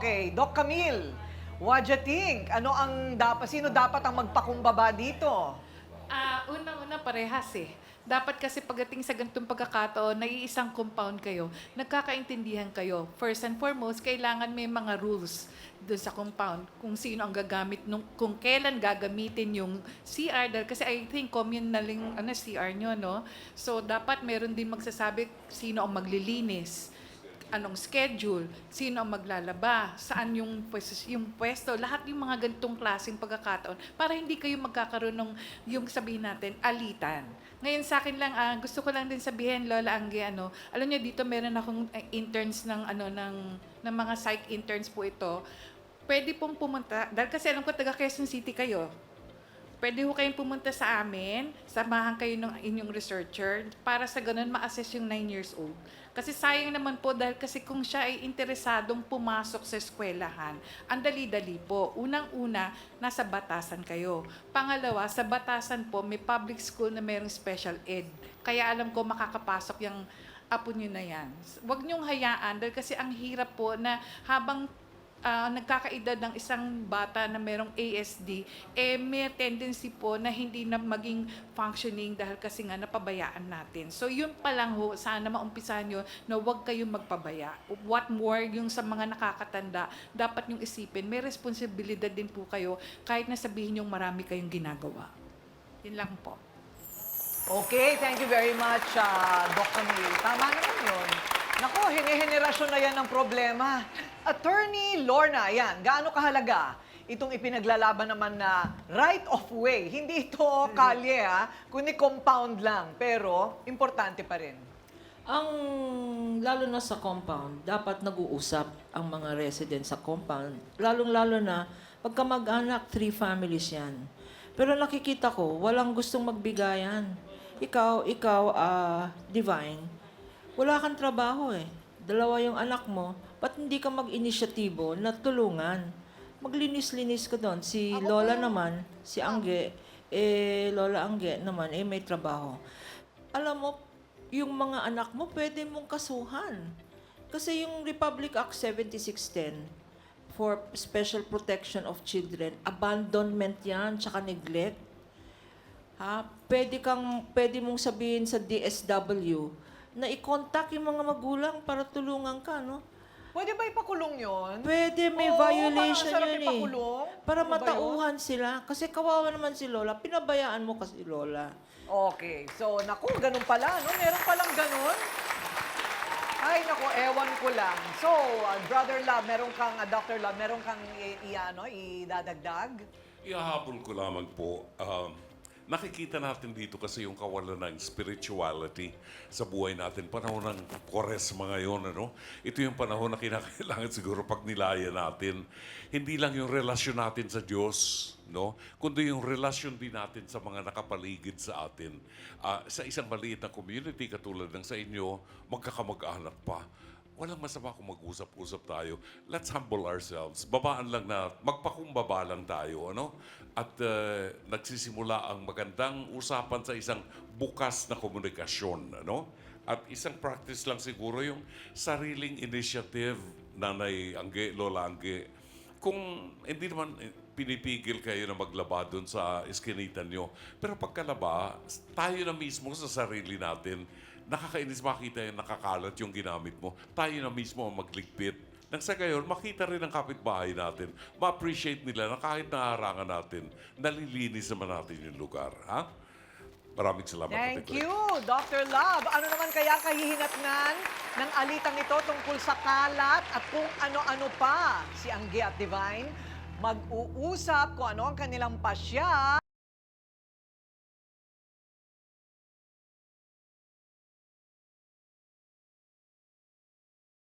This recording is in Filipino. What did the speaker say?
Okay, Doc Camille, what you think? Ano ang dapat, sino dapat ang magpakumbaba dito? Ah, unang-una parehas eh. Dapat kasi pagdating sa ganitong pagkakataon, naiisang compound kayo, nagkakaintindihan kayo. First and foremost, kailangan may mga rules doon sa compound kung sino ang gagamit nung kung kailan gagamitin yung CR dahil kasi I think communaling ano CR nyo no so dapat meron din magsasabi sino ang maglilinis anong schedule, sino ang maglalaba, saan yung pwesto, yung pwesto, lahat yung mga ganitong klaseng pagkakataon para hindi kayo magkakaroon ng yung sabihin natin, alitan. Ngayon sa akin lang, ah, gusto ko lang din sabihin, Lola Angge, ano, alam niyo dito meron akong eh, interns ng, ano, ng, ng mga psych interns po ito. Pwede pong pumunta, dahil kasi alam ko taga Quezon City kayo, Pwede ho kayong pumunta sa amin, samahan kayo ng inyong researcher para sa ganun ma-assess yung 9 years old. Kasi sayang naman po dahil kasi kung siya ay interesadong pumasok sa eskwelahan, ang dali-dali po. Unang-una, nasa batasan kayo. Pangalawa, sa batasan po may public school na mayroong special ed. Kaya alam ko makakapasok yung apo nyo na yan. Huwag niyong hayaan dahil kasi ang hirap po na habang ah, nagkakaedad ng isang bata na merong ASD, eh may tendency po na hindi na maging functioning dahil kasi nga napabayaan natin. So yun pa lang ho, sana maumpisahan nyo na huwag kayong magpabaya. What more, yung sa mga nakakatanda, dapat yung isipin, may responsibilidad din po kayo kahit na sabihin yung marami kayong ginagawa. Yun lang po. Okay, thank you very much, uh, Doc Camille. Tama naman yun. Nako, hinihenerasyon na yan ng problema. Attorney Lorna, yan, gaano kahalaga itong ipinaglalaban naman na right of way. Hindi ito kalye, ha? Kundi compound lang. Pero, importante pa rin. Ang lalo na sa compound, dapat nag-uusap ang mga residents sa compound. Lalong-lalo na pagka mag-anak, three families yan. Pero nakikita ko, walang gustong magbigayan. Ikaw, ikaw, ah, Divine, wala kang trabaho eh. Dalawa yung anak mo, ba't hindi ka mag-inisyatibo na tulungan? Maglinis-linis ka doon. Si Lola naman, si Angge, eh, Lola Angge naman, eh, may trabaho. Alam mo, yung mga anak mo, pwede mong kasuhan. Kasi yung Republic Act 7610 for Special Protection of Children, abandonment yan, tsaka neglect. Ha? Pwede kang, pwede mong sabihin sa DSW na i-contact yung mga magulang para tulungan ka, no? Pwede ba ipakulong yon? Pwede, may Oo, violation parang sarap yun eh. ipakulong. Para Ano ba yun? matauhan sila. Kasi kawawa naman si Lola. Pinabayaan mo kasi Lola. Okay, so naku, ganun pala, no? Meron palang ganun. Ay, naku, ewan ko lang. So, uh, Brother Love, meron kang, uh, Dr. Love, meron kang i, i- ano, idadagdag? Ihahabol ko lamang po, um, nakikita natin dito kasi yung kawalan ng spirituality sa buhay natin. Panahon ng Kwaresma ngayon, ano? Ito yung panahon na kinakailangan siguro pag nilaya natin. Hindi lang yung relasyon natin sa Diyos, no? Kundi yung relasyon din natin sa mga nakapaligid sa atin. Ah, sa isang maliit na community katulad ng sa inyo, magkakamag-anak pa walang masama kung mag-usap-usap tayo. Let's humble ourselves. Babaan lang na, magpakumbaba lang tayo, ano? At uh, nagsisimula ang magandang usapan sa isang bukas na komunikasyon, ano? At isang practice lang siguro yung sariling initiative, Nanay Angge, Lola Angge. Kung hindi naman eh, pinipigil kayo na maglaba doon sa iskinitan nyo, pero pagkalaba, tayo na mismo sa sarili natin, nakakainis makita yung nakakalat yung ginamit mo. Tayo na mismo ang magligpit. Nang sa gayon, makita rin ang kapitbahay natin. Ma-appreciate nila na kahit naharangan natin, nalilinis naman natin yung lugar. Ha? Maraming salamat. Thank Ate Claire. you, Dr. Love. Ano naman kaya kahihinatnan ng alitang ito tungkol sa kalat at kung ano-ano pa si Angge at Divine? Mag-uusap kung ano ang kanilang pasya